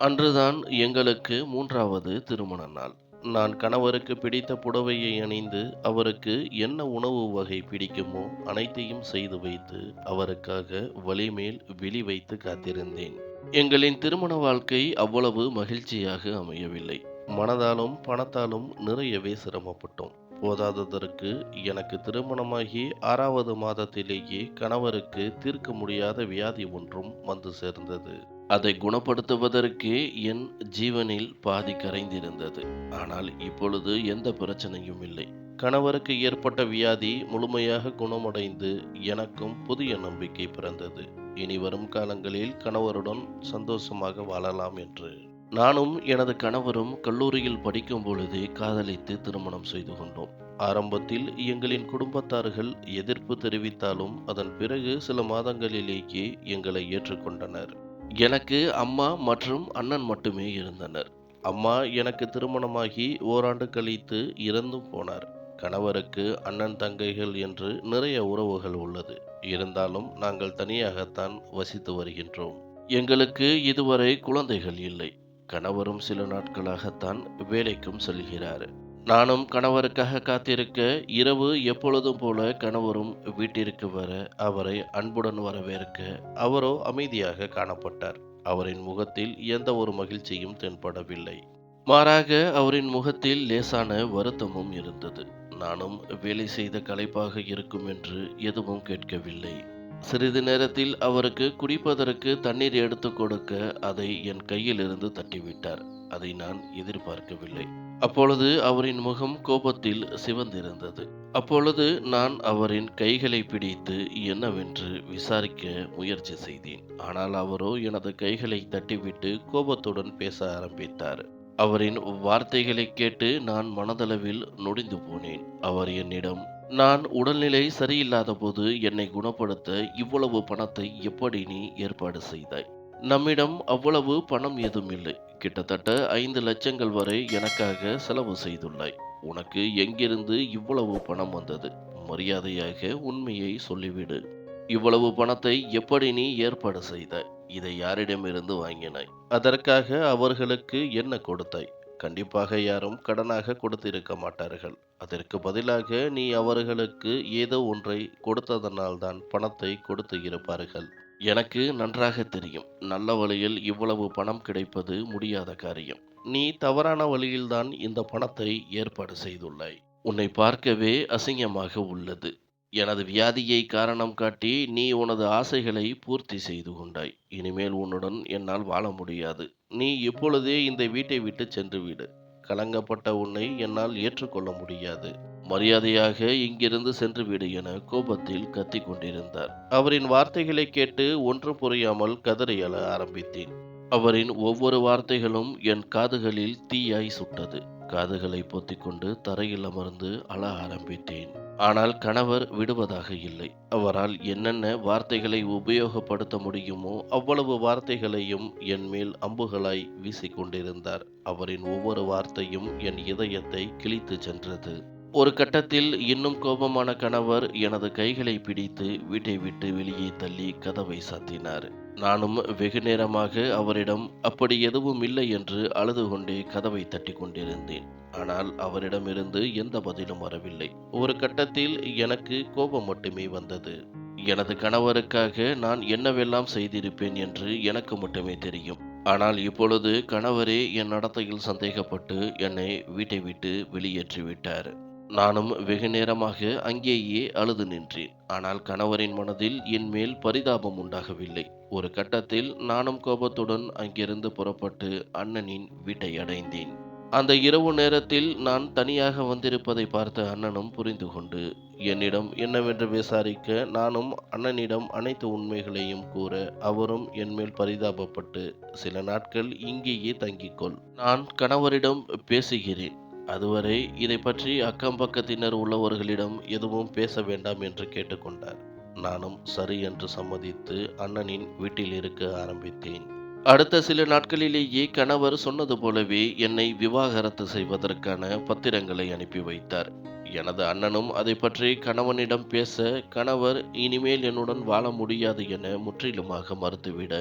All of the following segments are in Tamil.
அன்றுதான் எங்களுக்கு மூன்றாவது திருமண நாள். நான் கணவருக்கு பிடித்த புடவையை அணிந்து அவருக்கு என்ன உணவு வகை பிடிக்குமோ அனைத்தையும் செய்து வைத்து அவருக்காக வலிமேல் விழி வைத்து காத்திருந்தேன். எங்களின் திருமண வாழ்க்கை அவ்வளவு மகிழ்ச்சியாக அமையவில்லை. மனதாலும் பணத்தாலும் நிறையவே சிரமப்பட்டோம். போதாததற்கு எனக்கு திருமணமாகி ஆறாவது மாதத்திலேயே கணவருக்கு தீர்க்க முடியாத வியாதி ஒன்றும் வந்து சேர்ந்தது. அதை குணப்படுத்துவதற்கே என் ஜீவனில் பாதி கரைந்திருந்தது. ஆனால் இப்பொழுது எந்த பிரச்சனையும் இல்லை. கணவருக்கு ஏற்பட்ட வியாதி முழுமையாக குணமடைந்து எனக்கும் புதிய நம்பிக்கை பிறந்தது. இனி வரும் காலங்களில் கணவருடன் சந்தோஷமாக வாழலாம் என்று. நானும் எனது கணவரும் கல்லூரியில் படிக்கும் பொழுதே காதலித்து திருமணம் செய்து கொண்டோம். ஆரம்பத்தில் எங்களின் குடும்பத்தார்கள் எதிர்ப்பு தெரிவித்தாலும் அதன் பிறகு சில மாதங்களிலேயே எங்களை ஏற்றுக்கொண்டனர். எனக்கு அம்மா மற்றும் அண்ணன் மட்டுமே இருந்தனர். அம்மா எனக்கு திருமணமாகி ஓராண்டு கழித்து இறந்தும் போனார். கணவருக்கு அண்ணன் தங்கைகள் என்று நிறைய உறவுகள் உள்ளது. இருந்தாலும் நாங்கள் தனியாகத்தான் வசித்து வருகின்றோம். எங்களுக்கு இதுவரை குழந்தைகள் இல்லை. கணவரும் சில நாட்களாகத்தான் வேலைக்கும் செல்கிறார். நானும் கணவருக்காக காத்திருக்க இரவு எப்பொழுதும் போல கணவரும் வீட்டிற்கு வர அவரை அன்புடன் வரவேற்க அவரோ அமைதியாக காணப்பட்டார். அவரின் முகத்தில் எந்த ஒரு மகிழ்ச்சியும் தென்படவில்லை. மாறாக அவரின் முகத்தில் லேசான வருத்தமும் இருந்தது. நானும் வேலை செய்த களைப்பாக இருக்கும் என்று எதுவும் கேட்கவில்லை. சிறிது நேரத்தில் அவருக்கு குடிப்பதற்கு தண்ணீர் எடுத்து கொடுக்க அதை என் கையிலிருந்து தட்டிவிட்டார். அதை நான் எதிர்பார்க்கவில்லை. அப்பொழுது அவரின் முகம் கோபத்தில் சிவந்திருந்தது. அப்பொழுது நான் அவரின் கைகளை பிடித்து என்னவென்று விசாரிக்க முயற்சி செய்தேன். ஆனால் அவரோ எனது கைகளை தட்டிவிட்டு கோபத்துடன் பேச ஆரம்பித்தார். அவரின் வார்த்தைகளை கேட்டு நான் மனதளவில் நொடிந்து போனேன். அவர் என்னிடம் நான் உடல்நிலை சரியில்லாத போது என்னை குணப்படுத்த இவ்வளவு பணத்தை எப்படி நீ ஏற்பாடு செய்தாய்? நம்மிடம் அவ்வளவு பணம் ஏதும் இல்லை. கிட்டத்தட்ட ஐந்து லட்சங்கள் வரை எனக்காக செலவு செய்துள்ளாய். உனக்கு எங்கிருந்து இவ்வளவு பணம் வந்தது? மரியாதையாக உண்மையை சொல்லிவிடு. இவ்வளவு பணத்தை எப்படி நீ ஏற்பாடு செய்த? இதை யாரிடமிருந்து வாங்கினாய்? அதற்காக அவர்களுக்கு என்ன கொடுத்தாய்? கண்டிப்பாக யாரும் கடனாக கொடுத்திருக்க மாட்டார்கள். அதற்கு பதிலாக நீ அவர்களுக்கு ஏதோ ஒன்றை கொடுத்ததனால்தான் பணத்தை கொடுத்து இருப்பார்கள். எனக்கு நன்றாக தெரியும். நல்ல வழியில் இவ்வளவு பணம் கிடைப்பது முடியாத காரியம். நீ தவறான வழியில்தான் இந்த பணத்தை ஏற்பாடு செய்துள்ளாய். உன்னை பார்க்கவே அசிங்கமாக உள்ளது. எனது வியாதியை காரணம் காட்டி நீ உனது ஆசைகளை பூர்த்தி செய்து கொண்டாய். இனிமேல் உன்னுடன் என்னால் வாழ முடியாது. நீ இப்பொழுதே இந்த வீட்டை விட்டு சென்று விடு. கலங்கப்பட்ட உன்னை என்னால் ஏற்றுக்கொள்ள முடியாது. மரியாதையாக இங்கிருந்து சென்று விடு என கோபத்தில் கத்திக் கொண்டிருந்தார். அவரின் வார்த்தைகளை கேட்டு ஒன்று புரியாமல் கதறி ஆரம்பித்தேன். அவரின் ஒவ்வொரு வார்த்தைகளும் என் காதுகளில் தீயாய் சுட்டது. காதுகளை பொத்திக்கொண்டு தரையில் அமர்ந்து அழ ஆரம்பித்தேன். ஆனால் கணவர் விடுவதாக இல்லை. அவரால் என்னென்ன வார்த்தைகளை உபயோகப்படுத்த முடியுமோ அவ்வளவு வார்த்தைகளையும் என் மேல் அம்புகளாய் வீசிக்கொண்டிருந்தார் அவரின் ஒவ்வொரு வார்த்தையும் என் இதயத்தை கிழித்து சென்றது. ஒரு கட்டத்தில் இன்னும் கோபமான கணவர் எனது கைகளை பிடித்து வீட்டை விட்டு வெளியே தள்ளி கதவை சாத்தினார். நானும் வெகு நேரமாக அவரிடம் அப்படி எதுவும் இல்லை என்று அழுது கொண்டே கதவை தட்டி கொண்டிருந்தேன். ஆனால் அவரிடமிருந்து எந்த பதிலும் வரவில்லை. ஒரு கட்டத்தில் எனக்கு கோபம் மட்டுமே வந்தது. எனது கணவருக்காக நான் என்னவெல்லாம் செய்திருப்பேன் என்று எனக்கு மட்டுமே தெரியும். ஆனால் இப்பொழுது கணவரே என் நடத்தையில் சந்தேகப்பட்டு என்னை வீட்டை விட்டு வெளியேற்றிவிட்டார். நானும் வெகு நேரமாக அங்கேயே அழுது நின்றேன். ஆனால் கணவரின் மனதில் என் மேல் பரிதாபம் உண்டாகவில்லை. ஒரு கட்டத்தில் நானும் கோபத்துடன் அங்கிருந்து புறப்பட்டு அண்ணனின் வீட்டை அடைந்தேன். அந்த இரவு நேரத்தில் நான் தனியாக வந்திருப்பதை பார்த்த அண்ணனும் புரிந்து கொண்டு என்னிடம் என்னவென்று விசாரிக்க நானும் அண்ணனிடம் அனைத்து உண்மைகளையும் கூற அவரும் என்மேல் பரிதாபப்பட்டு சில நாட்கள் இங்கேயே தங்கிக்கொள். நான் கணவரிடம் பேசுகிறேன். அதுவரை இதை பற்றி அக்கம் பக்கத்தினர் உள்ளவர்களிடம் எதுவும் பேச வேண்டாம் என்று கேட்டுக்கொண்டார். நானும் சரி என்று சம்மதித்து அண்ணனின் வீட்டில் இருக்க ஆரம்பித்தேன். அடுத்த சில நாட்களிலேயே கணவர் சொன்னது போலவே என்னை விவாகரத்து செய்வதற்கான பத்திரங்களை அனுப்பி வைத்தார். எனது அண்ணனும் அதை பற்றி கணவனிடம் பேச கணவர் இனிமேல் என்னுடன் வாழ முடியாது என முற்றிலுமாக மறுத்துவிட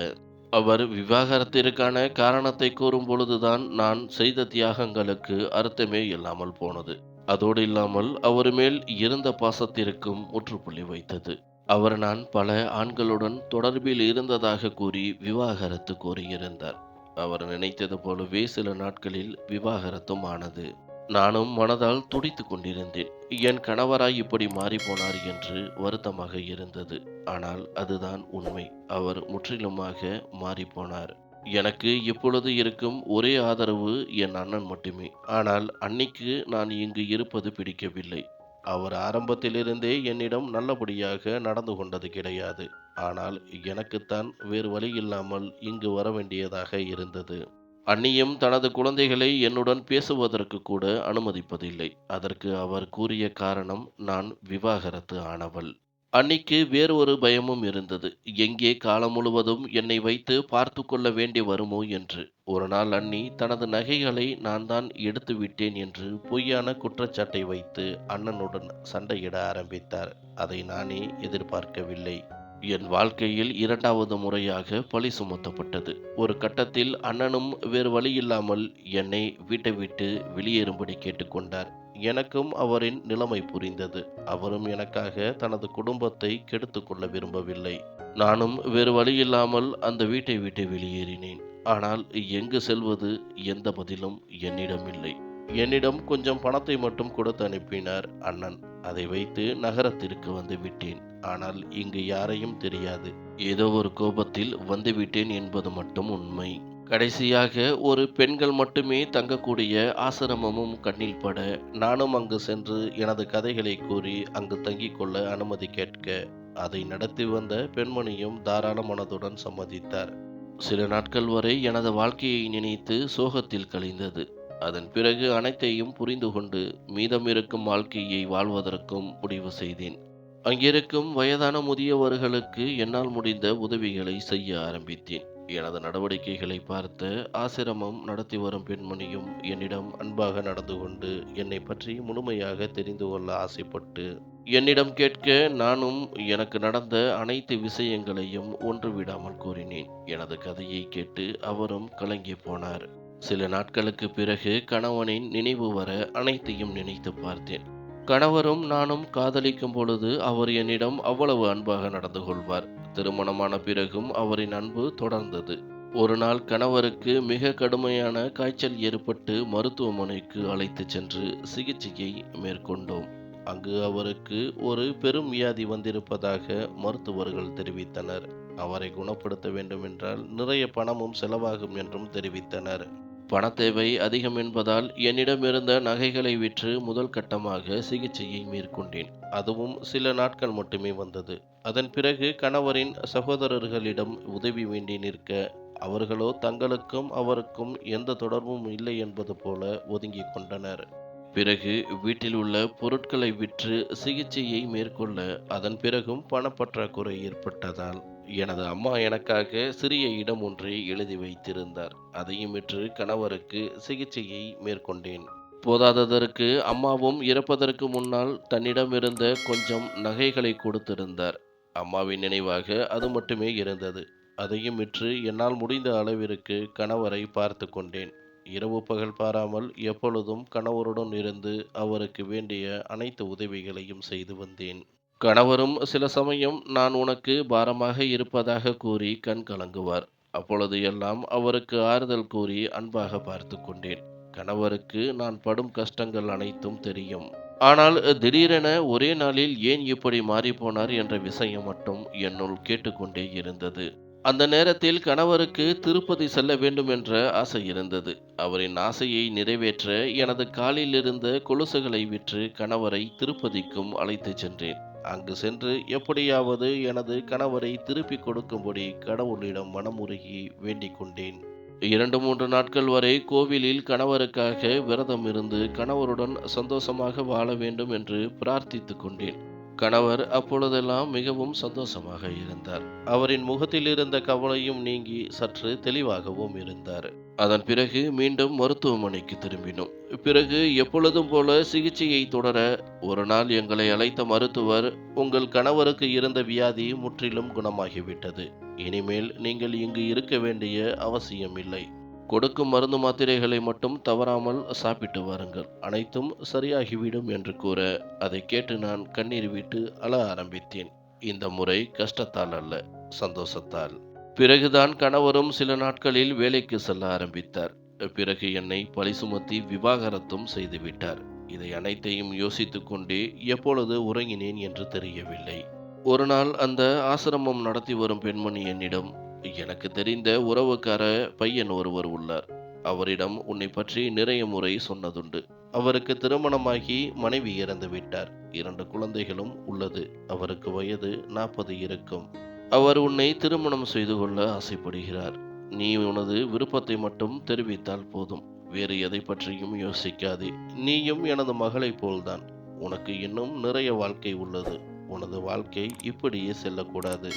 அவர் விவாகரத்திற்கான காரணத்தை கூறும் பொழுதுதான் நான் செய்த தியாகங்களுக்கு அர்த்தமே இல்லாமல் போனது. அதோடு இல்லாமல் அவர் மேல் இருந்த பாசத்திற்கும் முற்றுப்புள்ளி வைத்தது. அவர் நான் பல ஆண்களுடன் தொடர்பில் இருந்ததாக கூறி விவாகரத்து கோரியிருந்தார். அவர் நினைத்தது போலவே சில நாட்களில் விவாகரத்தும் ஆனது. நானும் மனதால் துடித்துக் கொண்டிருந்தேன். என் கணவராய் இப்படி மாறிப்போனார் என்று வருத்தமாக இருந்தது. ஆனால் அதுதான் உண்மை. அவர் முற்றிலுமாக மாறிப்போனார். எனக்கு இப்பொழுது இருக்கும் ஒரே ஆதரவு என் அண்ணன் மட்டுமே. ஆனால் அன்னைக்கு நான் இங்கு இருப்பது பிடிக்கவில்லை. அவர் ஆரம்பத்திலிருந்தே என்னிடம் நல்லபடியாக நடந்து கொண்டது கிடையாது. ஆனால் எனக்குத்தான் வேறு வழி இல்லாமல் இங்கு வர வேண்டியதாக இருந்தது. அன்னியும் தனது குழந்தைகளை என்னுடன் பேசுவதற்கு கூட அனுமதிப்பதில்லை. அதற்கு அவர் கூறிய காரணம் நான் விவாகரத்து ஆனவள். அன்னிக்கு வேறு ஒரு பயமும் இருந்தது. எங்கே காலம் முழுவதும் என்னை வைத்து பார்த்து கொள்ள வேண்டி வருமோ என்று? ஒரு நாள் அண்ணி தனது நகைகளை நான் தான் எடுத்து விட்டேன் என்று பொய்யான குற்றச்சாட்டை வைத்து அண்ணனுடன் சண்டையிட ஆரம்பித்தார். அதை நானே எதிர்பார்க்கவில்லை. என் வாழ்க்கையில் இரண்டாவது முறையாக பழி சுமத்தப்பட்டது. ஒரு கட்டத்தில் அண்ணனும் வேறு வழி இல்லாமல் என்னை வீட்டை விட்டு வெளியேறும்படி கேட்டுக்கொண்டார். எனக்கும் அவரின் நிலைமை புரிந்தது. அவரும் எனக்காக தனது குடும்பத்தை கெடுத்து கொள்ள விரும்பவில்லை. நானும் வேறு வழி இல்லாமல் அந்த வீட்டை விட்டு வெளியேறினேன். ஆனால் எங்கு செல்வது எந்த பதிலும் என்னிடம் இல்லை என்னிடம் கொஞ்சம் பணத்தை மட்டும் கொடுத்து அனுப்பினார் அண்ணன். அதை வைத்து நகரத்திற்கு வந்து விட்டேன். ஆனால் இங்கு யாரையும் தெரியாது. ஏதோ ஒரு கோபத்தில் வந்துவிட்டேன் என்பது மட்டும் உண்மை. கடைசியாக ஒரு பெண்கள் மட்டுமே தங்கக்கூடிய ஆசிரமமும் கண்ணில் பட நானும் அங்கு சென்று எனது கதைகளை கூறி அங்கு தங்கிக் கொள்ள அனுமதி கேட்க அதை நடத்தி வந்த பெண்மணியும் தாராள மனதுடன் சம்மதித்தார். சில நாட்கள் வரை எனது வாழ்க்கையை நினைத்து சோகத்தில் கழிந்தது. அதன் பிறகு அனைத்தையும் புரிந்து கொண்டு மீதமிருக்கும் வாழ்க்கையை வாழ்வதற்கும் முடிவு செய்தேன். அங்கிருக்கும் வயதான முதியவர்களுக்கு என்னால் முடிந்த உதவிகளை செய்ய ஆரம்பித்தேன். எனது நடவடிக்கைகளை பார்த்த ஆசிரமம் நடத்தி வரும் பெண்மணியும் என்னிடம் அன்பாக நடந்து கொண்டு என்னை பற்றி முழுமையாக தெரிந்து கொள்ள ஆசைப்பட்டு என்னிடம் கேட்க நானும் எனக்கு நடந்த அனைத்து விஷயங்களையும் ஒன்று விடாமல் கூறினேன். எனது கதையை கேட்டு அவரும் கலங்கி போனார். சில நாட்களுக்கு பிறகு கணவனின் நினைவு வர அனைத்தையும் நினைத்து பார்த்தேன். கணவரும் நானும் காதலிக்கும் பொழுது அவர் என்னிடம் அவ்வளவு அன்பாக நடந்து கொள்வார். திருமணமான பிறகும் அவரின் அன்பு தொடர்ந்தது. ஒரு நாள் கணவருக்கு மிக கடுமையான காய்ச்சல் ஏற்பட்டு மருத்துவமனைக்கு அழைத்து சென்று சிகிச்சையை மேற்கொண்டோம். அங்கு அவருக்கு ஒரு பெரும் வியாதி வந்திருப்பதாக மருத்துவர்கள் தெரிவித்தனர். அவரை குணப்படுத்த வேண்டுமென்றால் நிறைய பணமும் செலவாகும் என்றும் தெரிவித்தனர். பணத்தேவை அதிகம் என்பதால் என்னிடம் இருந்த நகைகளை விற்று முதல் கட்டமாக சிகிச்சையை மேற்கொண்டேன். அதுவும் சில நாட்கள் மட்டுமே வந்தது. அதன் பிறகு கணவரின் சகோதரர்களிடம் உதவி வேண்டி நிற்க அவர்களோ தங்களுக்கும் அவருக்கும் எந்த தொடர்பும் இல்லை என்பது போல ஒதுங்கி கொண்டனர். பிறகு வீட்டில் உள்ள பொருட்களை விற்று சிகிச்சையை மேற்கொள்ள அதன் பிறகும் பணப்பற்றாக்குறை ஏற்பட்டதால் எனது அம்மா எனக்காக சிறிய இடம் ஒன்றை எழுதி வைத்திருந்தார். அதையும் விற்று கணவருக்கு சிகிச்சையை மேற்கொண்டேன். போதாததற்கு அம்மாவும் இறப்பதற்கு முன்னால் தன்னிடம் இருந்த கொஞ்சம் நகைகளை கொடுத்திருந்தார். அம்மாவின் நினைவாக அது மட்டுமே இருந்தது. அதையும் விற்று என்னால் முடிந்த அளவிற்கு கணவரை பார்த்து கொண்டேன். இரவு பகல் பாராமல் எப்பொழுதும் கணவருடன் இருந்து அவருக்கு வேண்டிய அனைத்து உதவிகளையும் செய்து வந்தேன். கணவரும் சில சமயம் நான் உனக்கு பாரமாக இருப்பதாக கூறி கண் கலங்குவார். அப்பொழுது எல்லாம் அவருக்கு ஆறுதல் கூறி அன்பாக பார்த்து கொண்டேன். கணவருக்கு நான் படும் கஷ்டங்கள் அனைத்தும் தெரியும். ஆனால் திடீரென ஒரே நாளில் ஏன் இப்படி மாறிப்போனார் என்ற விஷயம் மட்டும் என்னுள் கேட்டுக்கொண்டே இருந்தது. அந்த நேரத்தில் கணவருக்கு திருப்பதி செல்ல வேண்டும் என்ற ஆசை இருந்தது. அவரின் ஆசையை நிறைவேற்ற எனது காலில் இருந்த கொலுசுகளை விற்று கணவரை திருப்பதிக்கும் அழைத்துச் சென்றேன். அங்கு சென்று எப்படியாவது எனது கணவரை திருப்பி கொடுக்கும்படி கடவுளிடம் மனமுருகி வேண்டிக் கொண்டேன். இரண்டு மூன்று நாட்கள் வரை கோவிலில் கணவருக்காக விரதம் இருந்து கணவருடன் சந்தோஷமாக வாழ வேண்டும் என்று பிரார்த்தித்து கொண்டேன். கணவர் அப்பொழுதெல்லாம் மிகவும் சந்தோஷமாக இருந்தார். அவரின் முகத்தில் இருந்த கவலையும் நீங்கி சற்று தெளிவாகவும் இருந்தார். அதன் பிறகு மீண்டும் மருத்துவமனைக்கு திரும்பினோம். பிறகு எப்பொழுதும் போல சிகிச்சையை தொடர ஒரு நாள் எங்களை அழைத்த மருத்துவர் உங்கள் கணவருக்கு இருந்த வியாதி முற்றிலும் குணமாகிவிட்டது. இனிமேல் நீங்கள் இங்கு இருக்க வேண்டிய அவசியம் இல்லை கொடுக்கும் மருந்து மாத்திரைகளை மட்டும் தவறாமல் சாப்பிட்டு வாருங்கள். அனைத்தும் சரியாகிவிடும் என்று கூற அதை கேட்டு நான் கண்ணீர் விட்டு அழ ஆரம்பித்தேன். இந்த முறை கஷ்டத்தால் அல்ல சந்தோஷத்தால். பிறகுதான் கணவரும் சில நாட்களில் வேலைக்கு செல்ல ஆரம்பித்தார். பிறகு என்னை பழி சுமத்தி விவாகரத்தும் செய்துவிட்டார். இதை அனைத்தையும் யோசித்து கொண்டே எப்பொழுது உறங்கினேன் என்று தெரியவில்லை. ஒரு நாள் அந்த ஆசிரமம் நடத்தி வரும் பெண்மணி என்னிடம் எனக்கு தெரிந்த உறவுக்கார பையன் ஒருவர் உள்ளார். அவரிடம் உன்னை பற்றி நிறைய முறை சொன்னதுண்டு. அவருக்கு திருமணமாகி மனைவி இறந்து விட்டார். இரண்டு குழந்தைகளும் உள்ளது. அவருக்கு வயது நாற்பது இருக்கும். அவர் உன்னை திருமணம் செய்து கொள்ள ஆசைப்படுகிறார். நீ உனது விருப்பத்தை மட்டும் தெரிவித்தால் போதும். வேறு எதை பற்றியும் யோசிக்காதே. நீயும் எனது மகளைப் போல்தான். உனக்கு இன்னும் நிறைய வாழ்க்கை உள்ளது. உனது வாழ்க்கை இப்படியே செல்லக்கூடாது.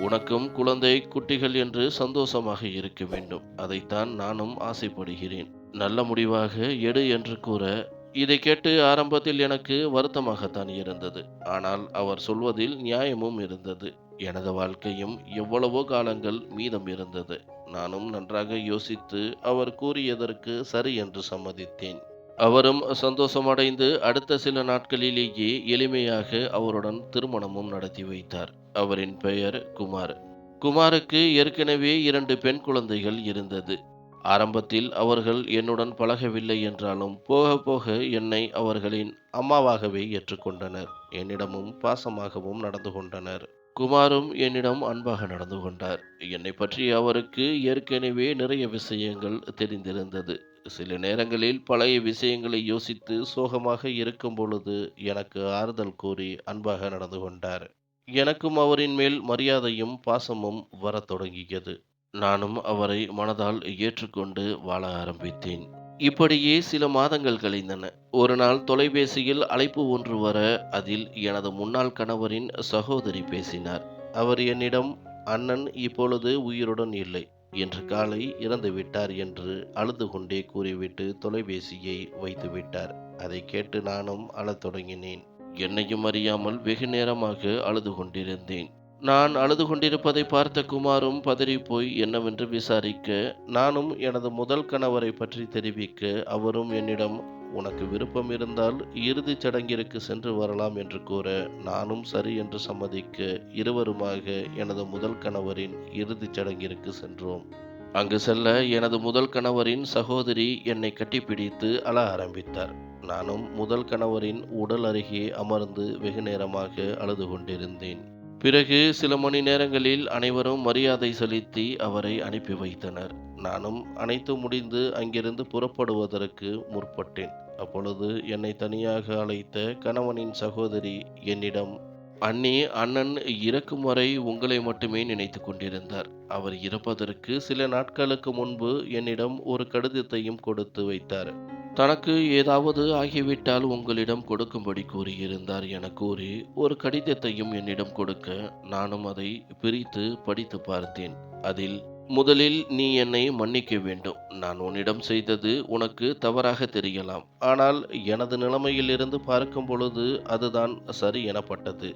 உனக்கும் குழந்தை குட்டிகள் என்று சந்தோஷமாக இருக்க வேண்டும். அதைத்தான் நானும் ஆசைப்படுகிறேன். நல்ல முடிவாக எடு என்று கூற இதை கேட்டு ஆரம்பத்தில் எனக்கு வருத்தமாகத்தான் இருந்தது. ஆனால் அவர் சொல்வதில் நியாயமும் இருந்தது. எனது வாழ்க்கையும் எவ்வளவோ காலங்கள் மீதம் இருந்தது. நானும் நன்றாக யோசித்து அவர் கூறியதற்கு சரி என்று சம்மதித்தேன். அவரும் சந்தோஷமடைந்து அடுத்த சில நாட்களிலேயே எளிமையாக அவருடன் திருமணமும் நடத்தி வைத்தார். அவரின் பெயர் குமார். குமாருக்கு ஏற்கனவே இரண்டு பெண் குழந்தைகள் இருந்தது. ஆரம்பத்தில் அவர்கள் என்னுடன் பழகவில்லை என்றாலும் போக போக என்னை அவர்களின் அம்மாவாகவே ஏற்றுக்கொண்டனர். என்னிடமும் பாசமாகவும் நடந்து கொண்டனர். குமாரும் என்னிடம் அன்பாக நடந்து கொண்டார். என்னை பற்றி அவருக்கு ஏற்கனவே நிறைய விஷயங்கள் தெரிந்திருந்தது. சில நேரங்களில் பழைய விஷயங்களை யோசித்து சோகமாக இருக்கும் பொழுது எனக்கு ஆறுதல் கூறி அன்பாக நடந்து கொண்டார். எனக்கும் அவரின் மேல் மரியாதையும் பாசமும் வரத் தொடங்கியது. நானும் அவரை மனதால் ஏற்றுக்கொண்டு வாழ ஆரம்பித்தேன். இப்படியே சில மாதங்கள் கழிந்தன. ஒரு நாள் தொலைபேசியில் அழைப்பு ஒன்று வர அதில் எனது முன்னாள் கணவரின் சகோதரி பேசினார். அவர் என்னிடம் அண்ணன் இப்பொழுது உயிருடன் இல்லை. இன்று காலை இறந்து விட்டார் என்று அழுது கொண்டே கூறிவிட்டு தொலைபேசியை வைத்து விட்டார். அதை கேட்டு நானும் அழத் தொடங்கினேன். என்னையும் அறியாமல் வெகு நேரமாக அழுது கொண்டிருந்தேன். நான் அழுது கொண்டிருப்பதை பார்த்த குமாரும் பதறிப்போய் என்னவென்று விசாரிக்க நானும் எனது முதல் கணவரை பற்றி தெரிவிக்க அவரும் என்னிடம் உனக்கு விருப்பம் இருந்தால் இறுதிச் சடங்கிற்கு சென்று வரலாம் என்று கூற நானும் சரி என்று சம்மதிக்க இருவருமாக எனது முதல் கணவரின் இறுதிச் சடங்கிற்கு சென்றோம். அங்கு செல்ல எனது முதல் கணவரின் சகோதரி என்னை கட்டிப்பிடித்து அழ ஆரம்பித்தார். நானும் முதல் கணவரின் உடல் அருகே அமர்ந்து வெகு நேரமாக அழுது கொண்டிருந்தேன். பிறகு சில மணி நேரங்களில் அனைவரும் மரியாதை செலுத்தி அவரை அனுப்பி வைத்தனர். நானும் அனைத்து முடிந்து அங்கிருந்து புறப்படுவதற்கு முற்பட்டேன். அப்பொழுது என்னை தனியாக அழைத்த கணவனின் சகோதரி என்னிடம் அண்ணி அண்ணன் இறக்கும் வரை உங்களை மட்டுமே நினைத்து கொண்டிருந்தார். அவர் இறப்பதற்கு சில நாட்களுக்கு முன்பு என்னிடம் ஒரு கடிதத்தையும் கொடுத்து வைத்தார். தனக்கு ஏதாவது ஆகிவிட்டால் உங்களிடம் கொடுக்கும்படி கூறியிருந்தார் என கூறி ஒரு கடிதத்தையும் என்னிடம் கொடுக்க நானும் அதை பிரித்து படித்து பார்த்தேன். அதில் முதலில் நீ என்னை மன்னிக்க வேண்டும். நான் உன்னிடம் செய்தது உனக்கு தவறாக தெரியலாம். ஆனால் எனது நிலைமையிலிருந்து பார்க்கும் பொழுது அதுதான் சரி எனப்பட்டது.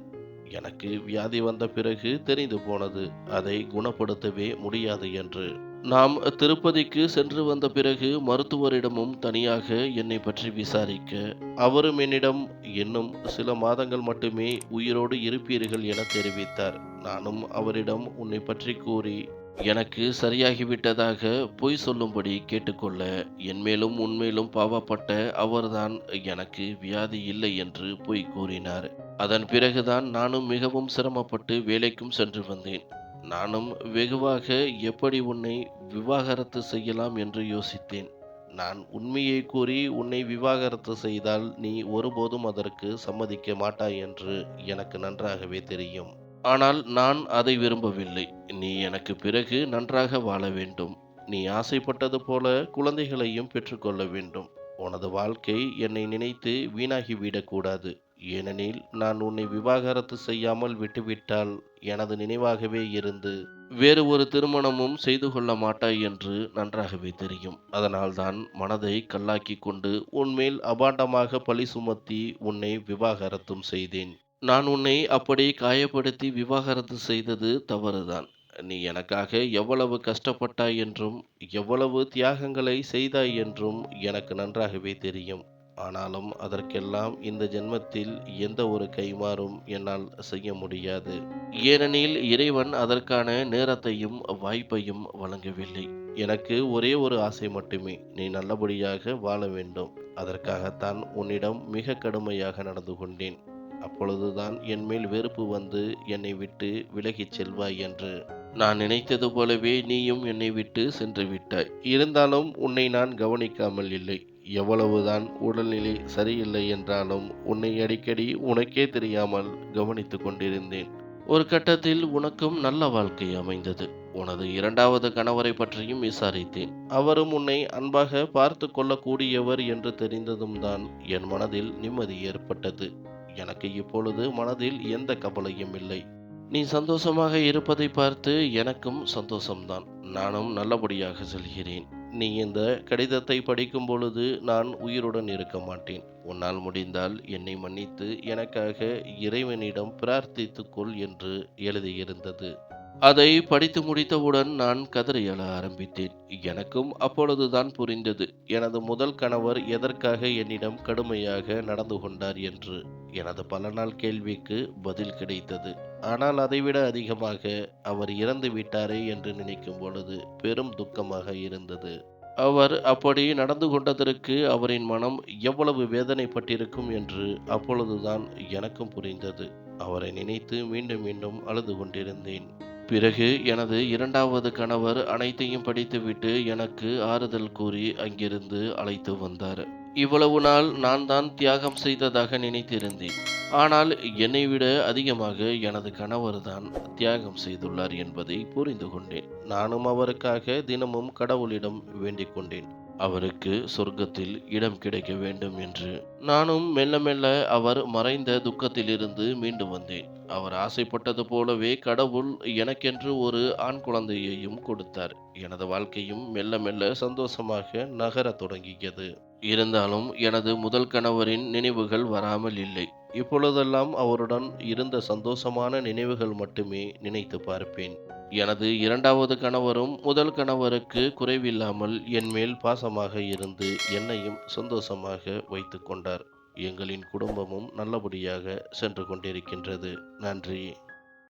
எனக்கு வியாதி வந்த பிறகு தெரிந்து போனது. அதை குணப்படுத்தவே முடியாது என்று. நாம் திருப்பதிக்கு சென்று வந்த பிறகு மருத்துவரிடமும் தனியாக என்னை பற்றி விசாரிக்க அவரும் என்னிடம் இன்னும் சில மாதங்கள் மட்டுமே உயிரோடு இருப்பீர்கள் என தெரிவித்தார். நானும் அவரிடம் உன்னை பற்றி கூறி எனக்கு சரியாகிவிட்டதாக பொய் சொல்லும்படி கேட்டுக்கொள்ள என்மேலும் உண்மையிலும் உன்மேலும் பாவப்பட்ட அவர்தான் எனக்கு வியாதி இல்லை என்று பொய் கூறினார். அதன் பிறகுதான் நானும் மிகவும் சிரமப்பட்டு வேலைக்கும் சென்று வந்தேன். நானும் வெகுவாக எப்படி உன்னை விவாகரத்து செய்யலாம் என்று யோசித்தேன். நான் உண்மையை கூறி உன்னை விவாகரத்து செய்தால் நீ ஒருபோதும் அதற்கு சம்மதிக்க மாட்டாய் என்று எனக்கு நன்றாகவே தெரியும். ஆனால் நான் அதை விரும்பவில்லை. நீ எனக்கு பிறகு நன்றாக வாழ வேண்டும். நீ ஆசைப்பட்டது போல குழந்தைகளையும் பெற்றுக்கொள்ள வேண்டும். உனது வாழ்க்கை என்னை நினைத்து வீணாகிவிடக்கூடாது ஏனெனில் நான் உன்னை விவாகரத்து செய்யாமல் விட்டுவிட்டால் எனது நினைவாகவே இருந்து வேறு ஒரு திருமணமும் செய்து கொள்ள மாட்டாய் என்று நன்றாகவே தெரியும். அதனால்தான் மனதை கல்லாக்கி கொண்டு உன்மேல் அபாண்டமாக பழி சுமத்தி உன்னை விவாகரத்தும் செய்தேன். நான் உன்னை அப்படி காயப்படுத்தி விவாகரத்து செய்தது தவறுதான். நீ எனக்காக எவ்வளவு கஷ்டப்பட்டாய் என்றும் எவ்வளவு தியாகங்களை செய்தாய் என்றும் எனக்கு நன்றாகவே தெரியும். ஆனாலும் அதற்கெல்லாம் இந்த ஜென்மத்தில் எந்த ஒரு கைமாறும் என்னால் செய்ய முடியாது. ஏனெனில் இறைவன் அதற்கான நேரத்தையும் வாய்ப்பையும் வழங்கவில்லை. எனக்கு ஒரே ஒரு ஆசை மட்டுமே நீ நல்லபடியாக வாழ வேண்டும். அதற்காகத்தான் உன்னிடம் மிக கடுமையாக நடந்து கொண்டேன். அப்பொழுதுதான் என்மேல் வெறுப்பு வந்து என்னை விட்டு விலகிச் செல்வாய் என்று. நான் நினைத்தது போலவே நீயும் என்னை விட்டு சென்று விட்டாய். இருந்தாலும் உன்னை நான் கவனிக்காமல் இல்லை. எவ்வளவுதான் உடல்நிலை சரியில்லை என்றாலும் உன்னை அடிக்கடி உனக்கே தெரியாமல் கவனித்து கொண்டிருந்தேன். ஒரு கட்டத்தில் உனக்கும் நல்ல வாழ்க்கை அமைந்தது. உனது இரண்டாவது கணவரை பற்றியும் விசாரித்தேன். அவரும் உன்னை அன்பாக பார்த்து கொள்ளக்கூடியவர் என்று தெரிந்ததும் தான் என் மனதில் நிம்மதி ஏற்பட்டது. எனக்கு இப்பொழுது மனதில் எந்த கவலையும் இல்லை. நீ சந்தோஷமாக இருப்பதை பார்த்து எனக்கும் சந்தோஷம்தான். நானும் நல்லபடியாக செல்கிறேன். நீ இந்த கடிதத்தை படிக்கும் பொழுது நான் உயிருடன் இருக்க மாட்டேன். உன்னால் முடிந்தால் என்னை மன்னித்து எனக்காக இறைவனிடம் பிரார்த்தித்துக்கொள் என்று எழுதியிருந்தது. அதை படித்து முடித்தவுடன் நான் கதறி எழ ஆரம்பித்தேன். எனக்கும் அப்பொழுதுதான் புரிந்தது. எனது முதல் கணவர் எதற்காக என்னிடம் கடுமையாக நடந்து கொண்டார் என்று எனது பல நாள் கேள்விக்கு பதில் கிடைத்தது. ஆனால் அதைவிட அதிகமாக அவர் இறந்து விட்டாரே என்று நினைக்கும் பொழுது பெரும் துக்கமாக இருந்தது. அவர் அப்படி நடந்து கொண்டதற்கு அவரின் மனம் எவ்வளவு வேதனைப்பட்டிருக்கும் என்று அப்பொழுதுதான் எனக்கும் புரிந்தது. அவரை நினைத்து மீண்டும் மீண்டும் அழுது கொண்டிருந்தேன். பிறகு எனது இரண்டாவது கணவர் அனைத்தையும் படித்துவிட்டு எனக்கு ஆறுதல் கூறி அங்கிருந்து அழைத்து வந்தார். இவ்வளவு நாள் நான் தான் தியாகம் செய்ததாக நினைத்திருந்தேன். ஆனால் என்னை விட அதிகமாக எனது கணவர் தான் தியாகம் செய்துள்ளார் என்பதை புரிந்து கொண்டேன். நானும் அவருக்காக தினமும் கடவுளிடம் வேண்டிக் கொண்டேன். அவருக்கு சொர்க்கத்தில் இடம் கிடைக்க வேண்டும் என்று. நானும் மெல்ல மெல்ல அவர் மறைந்த துக்கத்திலிருந்து மீண்டு வந்தேன். அவர் ஆசைப்பட்டது போலவே கடவுள் எனக்கென்று ஒரு ஆண் குழந்தையையும் கொடுத்தார். எனது வாழ்க்கையும் மெல்ல மெல்ல சந்தோஷமாக நகரத் தொடங்கியது. இருந்தாலும் எனது முதல் கணவரின் நினைவுகள் வராமல் இல்லை. இப்பொழுதெல்லாம் அவருடன் இருந்த சந்தோஷமான நினைவுகள் மட்டுமே நினைத்து பார்ப்பேன். எனது இரண்டாவது கணவரும் முதல் கணவருக்கு குறைவில்லாமல் என் மேல் பாசமாக இருந்து என்னையும் சந்தோஷமாக வைத்து கொண்டார். எங்களின் குடும்பமும் நல்லபடியாக சென்று கொண்டிருக்கின்றது. நன்றி.